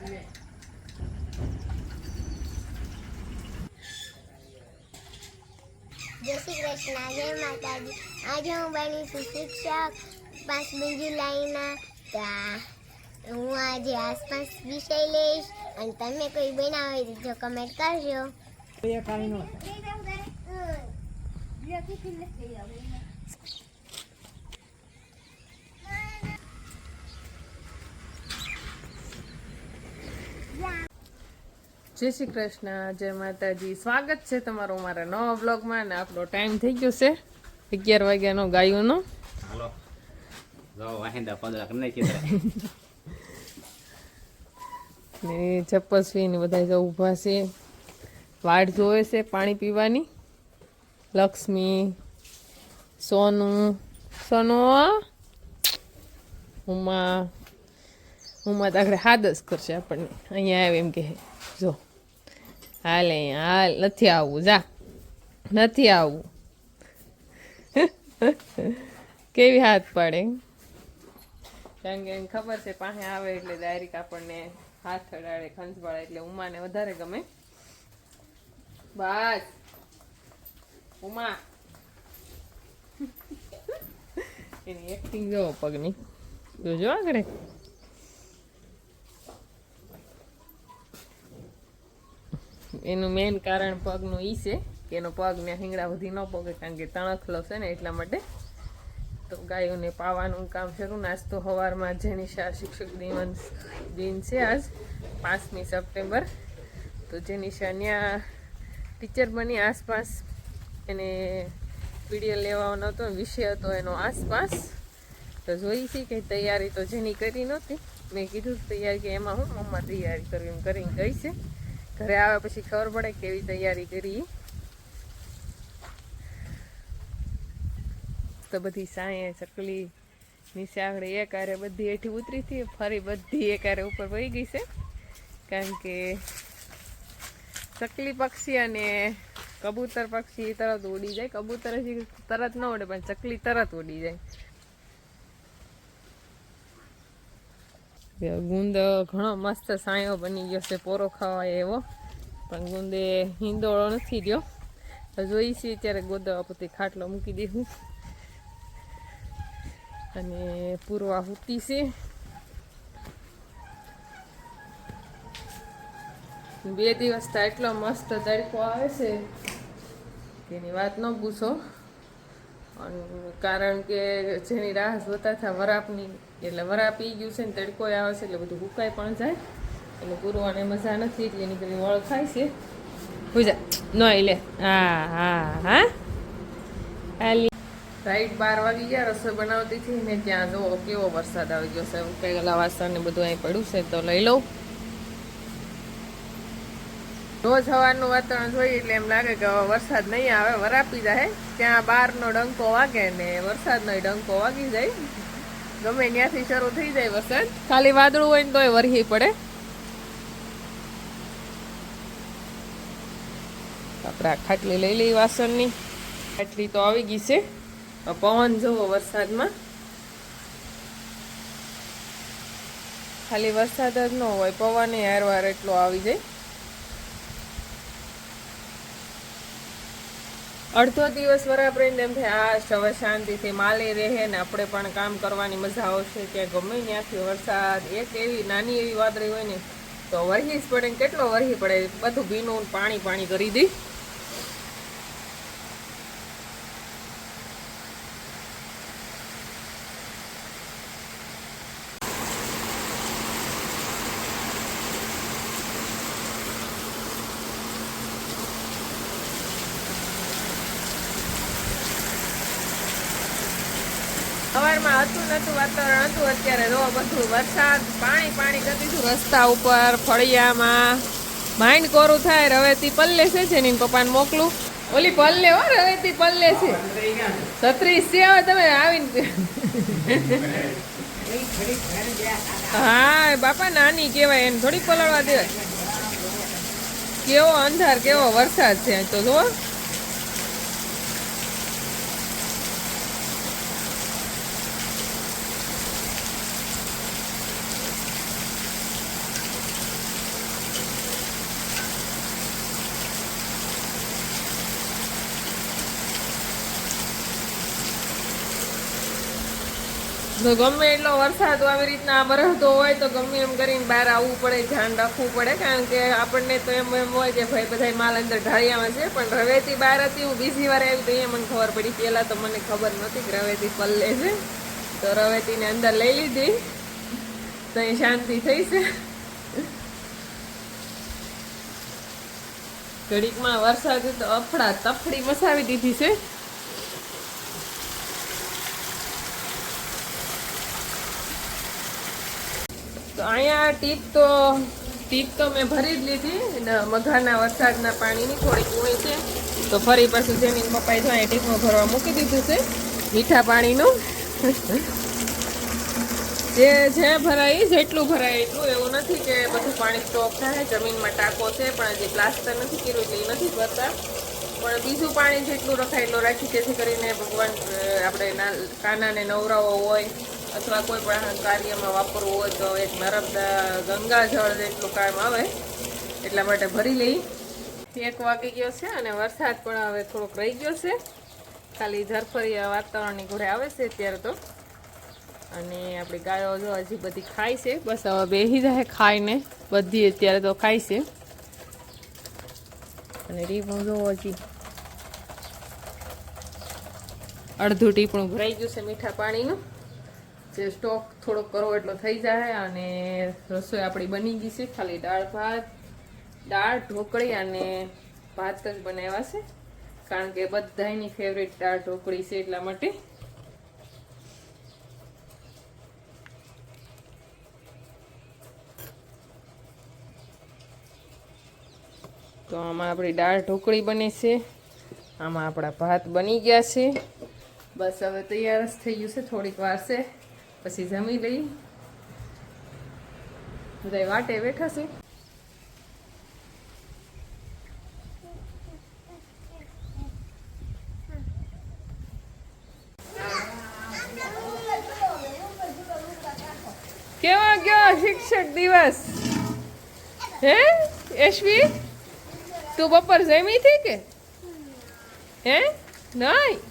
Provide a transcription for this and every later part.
જય શ્રી કૃષ્ણ. જય માતાજી. આજે હું બની છું શિક્ષક. પાંચમી જુલાઈના તો હું આજે આસપાસ વિષય લઈશ. અને તમે કોઈ બનાવી દીધો કમેન્ટ કરજો. જય શ્રી કૃષ્ણ જય માતાજી. સ્વાગત છે તમારું મારા નવા બ્લોગમાં ને આપણો ટાઈમ થઈ ગયો છે અગિયાર વાગ્યાનો ગાયોનો. ને ચપ્પસવી ને બધા જો ઊભા છે. વાડ જોવે છે પાણી પીવાની. લક્ષ્મી સોનું. સોનુ ઉમા. ઉમા તો આગળ હાદ જ કરશે આપણને. અહીંયા આવે એમ કહે. જો. હાલ હાલ નથી આવવું જા. નથી આવવું કેવી હાથ પાડે? કારણ કે ખબર છે પાસે આવે એટલે ડાયરેક આપણને હાથ અડાડે ખંજવાળે એટલે ઉમાને વધારે ગમે. બસ. ઉમા. એની એક્ટિંગ જોવો પગની. જોજો આગળ. એનું મેઇન કારણ પગનું ઈ છે કે એનો પગ ને હિંગડા બધી ન પગે કારણ કે તણખલો છે ને એટલા માટે. તો ગાયોને પાવાનું કામ શરૂ. નાસ્તો સવારમાં જેનિશા શિક્ષક દિવસ દિન છે આજ, પાંચમી સપ્ટેમ્બર. તો જેનિશા ત્યાં ટીચર બની આસપાસ. એને વીડિયો લેવાનો હતો વિષય હતો એનો આસપાસ. તો જોઈ છે કે તૈયારી તો જેની કરી નહોતી. મેં કીધું તૈયારી કે એમાં હું, મમ્મા તૈયારી કરવી એમ કરીને ગઈ છે. ઘરે આવે પછી ખબર પડે કેવી તૈયારી કરી. તો બધી સાંયે ચકલી નીચે એક આરે બધી હેઠી ઉતરી હતી, ફરી બધી એક આરે ઉપર વહી ગઈ છે. કારણ કે ચકલી પક્ષી અને કબૂતર પક્ષી તરત ઉડી જાય. કબૂતર તરત ન ઉડે, પણ ચકલી તરત ઉડી જાય. ગુંદ ઘણો મસ્ત સાયો બની ગયો છે, પોરો ખાવાય એવો. પણ ગુંદે હિંદોળો નથી રહ્યો જોઈ છીએ ત્યારે ગોદવા પછી ખાટલો મૂકી દઈશું અને પૂર્વા હુતી છે. બે દિવસ તો એટલો મસ્ત તડકો આવે છે તેની વાત ન પૂછો. કારણ કે જેની રાહ જોતા હતા વરાપની એટલે વરા પી ગયું છે ને તડકો આવે છે એટલે બધું હુકાઈ પણ જાય. એટલે પૂરવાને મજા નથી, એટલે એની પેલી વળ ખાય છે. પૂજા ન લે. હા હા હા. રાઈટ બાર વાગી ગયા, રસોઈ બનાવતી હતી ને ત્યાં જો કેવો વરસાદ આવી ગયો છે. પેલા વાસણ ને બધું અહીં પડ્યું છે તો લઈ લઉં. રોજ સવારનું વાતાવરણ જોઈએ એટલે એમ લાગે કે વરસાદ નહીં આવે, વરાપી જાય. ત્યાં બહારનો ડંકો વાગે ને વરસાદનો ડંકો વાગી જાય. ગમે ત્યાંથી શરૂ થઈ જાય વરસાદ. ખાલી વાદળું હોય ને તોય વરહી પડે. આપણે ખાટલી લઈ લઈ વાસણની. ખાટલી તો આવી ગઈ છે. પવન જોવો વરસાદમાં. ખાલી વરસાદ જ ન હોય, પવન હારવાર એટલો આવી જાય. અડધો દિવસ વરાપરીને એમ થાય, આ હવે શાંતિથી માલી રહે ને આપણે પણ કામ કરવાની મજા આવશે. કે ગમે ત્યાંથી વરસાદ, એક એવી નાની એવી વાદળી હોય ને, તો વરહી જ પડે કેટલો વરહી પડે? બધું ભીનું પાણી પાણી કરી દઈ સવારમાં હતું નતું વાતાવરણ હતું, અત્યારે જો બધું વરસાદ, પાણી પાણી કરી દીધું, રસ્તા ઉપર, ફળિયામાં. માઇન્ડ કોરું થાય, રવેતી પલ્લે છે છે ને પપ્પાને મોકલું. ઓલી પલ્લે હો, રવેતી પલ્લે છે. છત્રીસ છે હવે તમે આવીને હા, બાપા નાની કહેવાય, એને થોડી પલળવા દેવાય. કેવો અંધાર, કેવો વરસાદ છે તો જુઓ તો ગમે એટલો વરસાદ આવી રીતના બરસતો હોય તો ગમે એમ કરીને બહાર આવવું પડે, ધ્યાન રાખવું પડે. કારણ કે આપણને તો એમ એમ હોય કે ભાઈ બધા માલ અંદર ઢાળિયામાં છે, પણ રવેથી બહાર હતી, હું બીજી વાર આવી તો અહીંયા મને ખબર પડી. પહેલાં તો મને ખબર નહોતી કે રવેથી પલ્લે છે. તો રવેતીને અંદર લઈ લીધી. તો એ શાંતિ થઈ છે. ઘડીકમાં વરસાદ તો અફડા તફડી મસાવી દીધી છે. તો અહીંયા ટીપ તો ટીપ તો મેં ભરી જ લીધી. ને મઘાના વરસાદના પાણીની થોડીક હોય છે. તો ફરી પાછું જમીન પપ્પાએ જો અહીંયા ટીપમાં ભરવા મૂકી દીધું છે, મીઠા પાણીનું. જે જે ભરાય જેટલું ભરાય એટલું. એવું નથી કે બધું પાણી સ્ટોક થાય, જમીનમાં ટાંકો છે, પણ હજી પ્લાસ્ટર નથી કર્યું એટલે ઈ નથી ભરતા. પણ બીજું પાણી જેટલું રખાય એટલું રાખી, જેથી કરીને ભગવાન આપણે કાનાને નવરાઓ હોય અથવા કોઈ પણ કાર્યમાં વાપરવું હોય તો એક નર્મદા ગંગાજળ જેટલું કામ આવે, એટલા માટે ભરી લઈ. એક વાગી ગયો છે અને વરસાદ પણ હવે થોડોક રહી ગયો છે. ખાલી ઝરફરી વાતાવરણની ઘોડે આવે છે અત્યારે તો. અને આપણી ગાયો જો હજી બધી ખાય છે. બસ હવે બેસી જાય ખાઈને. બધી અત્યારે તો ખાય છે. અને રીપણું જો હજી અડધું ટીપણું ભરાઈ ગયું છે મીઠા પાણીનું. જે સ્ટોક થોડોક કરો એટલો થઈ જાય અને રસોઈ આપણી બની ગઈ છે. ખાલી દાળ ભાત, દાળ, ઢોકળી અને ભાત જ બનાવ્યા છે. કારણ કે બધાની ફેવરેટ દાળ, ઢોકળી છે એટલા માટે. તો આમાં આપણી દાળ, ઢોકળી બને છે. આમાં આપણા ભાત બની ગયા છે. બસ હવે તૈયાર જ થઈ ગયું છે. થોડીક વાર છે. પછી જમી લઈ. બધા વાટે બેઠા છે. કેવા ગયો શિક્ષક દિવસ? હે, યશવી? તું બપોર જમી થઈ કે? હે, નહીં?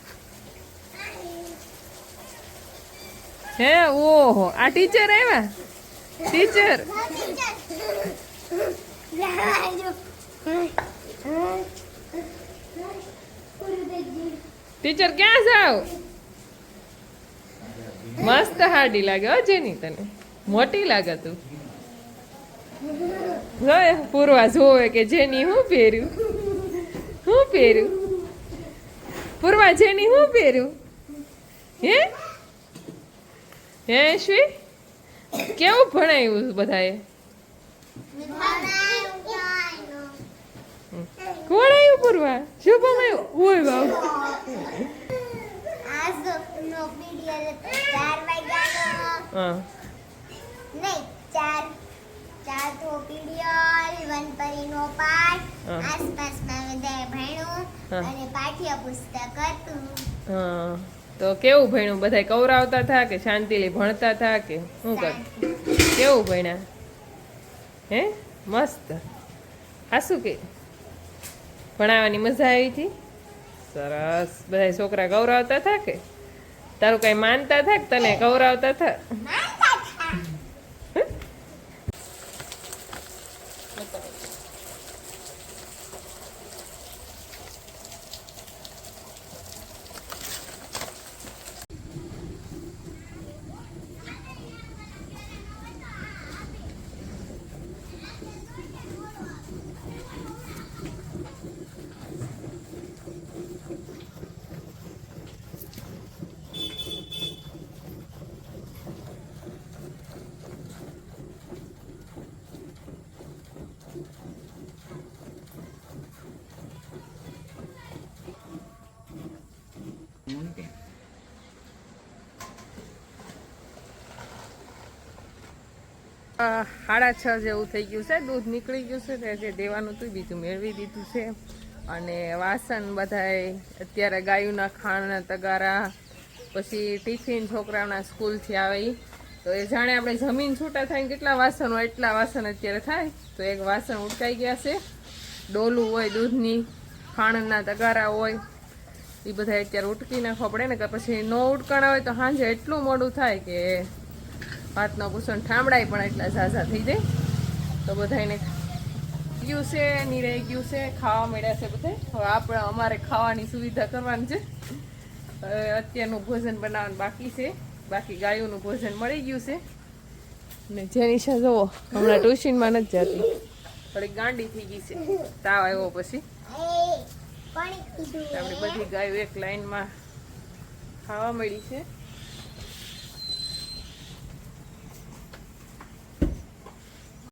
હે, ઓહો. આ ટીચર આવ્યા? ટીચર? ટીચર ક્યાં જાવ? મસ્ત હાડી લાગે હો, જેની તને. મોટી લાગે તું. જોયે પૂરવા જોવે કે જેની હું પહેર્યું? હું પહેર્યું? પૂરવા જેની હું પહેર્યું? હે? હે શ્રી? કેવું ભણાયું બધાએ? કોણ આવ્યું પૂર્વા? શું ભણાયું ઓય હા નહીં ચાર ચાર તો પીરિયડ વન પરીનો પાઠ. આસપાસમાં બધાએ ભણ્યું અને પાઠ્ય પુસ્તક હતું. હા. તો કેવું ભણ્યું? બધા કવરાવતા થા કે શાંતિથી ભણતા થા કે શું કર? કેવું ભણ્યા? હે? મસ્ત. આ શું કે? ભણાવવાની મજા આવી હતી? સરસ. બધા છોકરા ગૌરવતા થા કે? તારું કઈ માનતા થા કે તને ગૌરવતા થા આ સાડા છ જેવું થઈ ગયું છે. દૂધ નીકળી ગયું છે તે જે દેવાનું હતું બીજું મેળવી દીધું છે. અને વાસણ બધાય અત્યારે ગાયુંના ખાણના તગારા, પછી ટિફિન છોકરાઓના સ્કૂલથી આવે તો એ જાણે આપણે જમીન છૂટા થાય કેટલા વાસણ હોય એટલા વાસણ અત્યારે થાય. તો એક વાસણ ઉટકાઈ ગયા છે. ડોલું હોય, દૂધની, ખાણના તગારા હોય, એ બધા અત્યારે ઉટકી નાખવા પડે ને. કે પછી ન ઉટકાણા હોય તો સાંજે એટલું મોડું થાય કે ભાતનો કુસણ ઠામડાય પણ એટલા ઝાઝા થઈ જાય. તો બધાને ગયું છે નિરાઈ ગયું છે, ખાવા મળ્યા છે બધે. હવે આપણે અમારે ખાવાની સુવિધા કરવાની છે. અત્યારનું ભોજન બનાવવાનું બાકી છે. બાકી ગાયોનું ભોજન મળી ગયું છે. ને જેનિશા જુઓ, હમણાં ટ્યુશનમાં નથી જતી. થોડી ગાંડી થઈ ગઈ છે. તાવ આવ્યો પછી. આપણી બધી ગાયો એક લાઈનમાં ખાવા મળી છે.